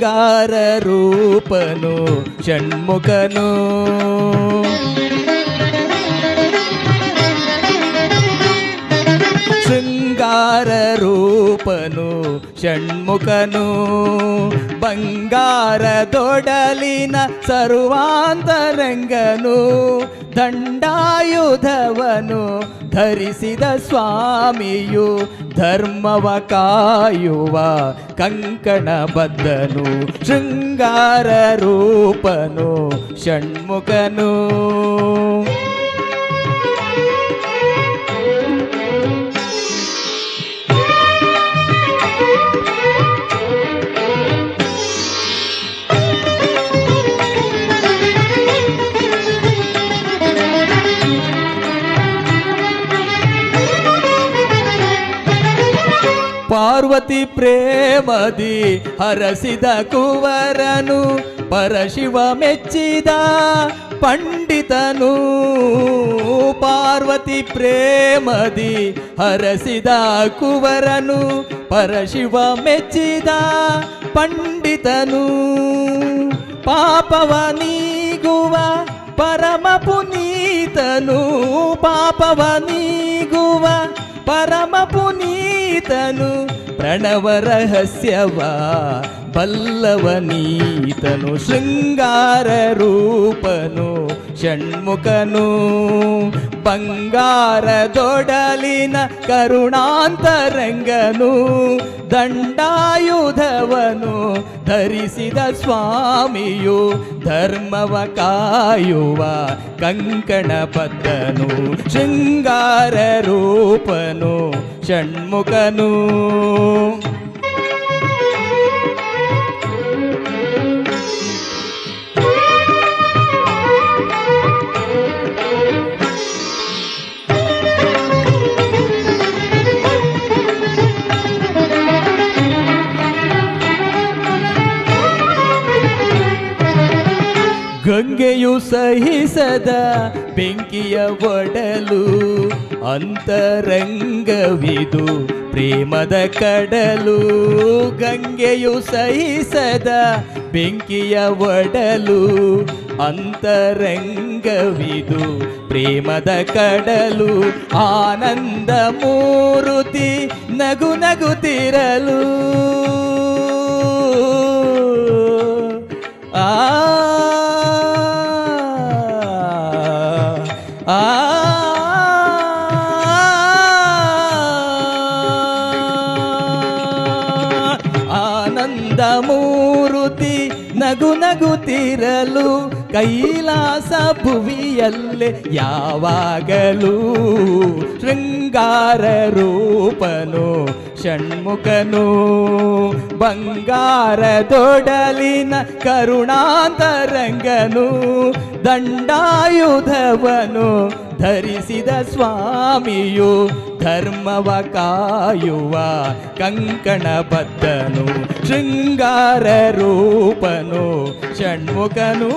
ಶೃಂಗಾರ ರೂಪನು ಷಣ್ಮುಖನು. ಶೃಂಗಾರ ರೂಪನು ಷಣ್ಮುಖನು. ಬಂಗಾರ ದೊಡಲಿನ ಸರ್ವಾಂತರಂಗನು ದಂಡಾಯುಧವನು ಧರಿಸಿದ ಸ್ವಾಮಿಯು ಧರ್ಮವ ಕಾಯುವ ಕಂಕಣ ಬದ್ಧನು ಶೃಂಗಾರ ರೂಪನು ಷಣ್ಮುಖನು. ಪಾರ್ವತಿ ಪ್ರೇಮದಿ ಹರಸಿದ ಕುವರನು ಪರಶಿವ ಮೆಚ್ಚಿದ ಪಂಡಿತನು ಪಾರ್ವತಿ ಪ್ರೇಮದಿ ಹರಸಿದ ಕುವರನು ಪರಶಿವ ಮೆಚ್ಚಿದ ಪಂಡಿತನು ಪಾಪವ ನೀಗುವ ಪರಮ ಪುನೀತನು ಪಾಪವ ನೀಗುವ ಪರಮ ಪುನೀತನು ಪ್ರಣವ ರಹಸ್ಯವ ಬಲ್ಲವನೀತನು ಶೃಂಗಾರ ರೂಪನು, ಷಣ್ಮುಖನು ಬಂಗಾರ ದೊಡಲಿನ ಕರುಣಾಂತರಂಗನು, ದಂಡಾಯುಧವನು ಧರಿಸಿದ ಸ್ವಾಮಿಯು ಧರ್ಮವ ಕಾಯುವ ಕಂಕಣ ರೂಪನು ಷಣ್ಮುಖನು ಗಂಗೆಯು ಸಹಿಸದ ಬೆಂಕಿಯ ಒಡಲು. ಅಂತರಂಗವಿದು ಪ್ರೇಮದ ಕಡಲು ಗಂಗೆಯು ಸಹಿಸದ ಬೆಂಕಿಯ ಒಡಲು ಅಂತರಂಗವಿದು ಪ್ರೇಮದ ಕಡಲು ಆನಂದ ಮೂರುತಿ ನಗು ನಗುತ್ತಿರಲು ಮೂರುತಿ ನಗು ನಗುತ್ತಿರಲು ಕೈಲಾಸ ಭುವಿಯಲ್ಲೇ ಯಾವಾಗಲೂ ಶೃಂಗಾರ ರೂಪನು, ಷಣ್ಮುಖನು. ಬಂಗಾರ ದೊಡಲಿನ ಕರುಣಾಂತರಂಗನು, ದಂಡಾಯುಧವನು ಧರಿಸಿದ ಸ್ವಾಮಿಯು ಧರ್ಮವ ಕಾಯುವ ಕಂಕಣ ಬದ್ಧನು ಶೃಂಗಾರ ರೂಪನು ಷಣ್ಮುಖನು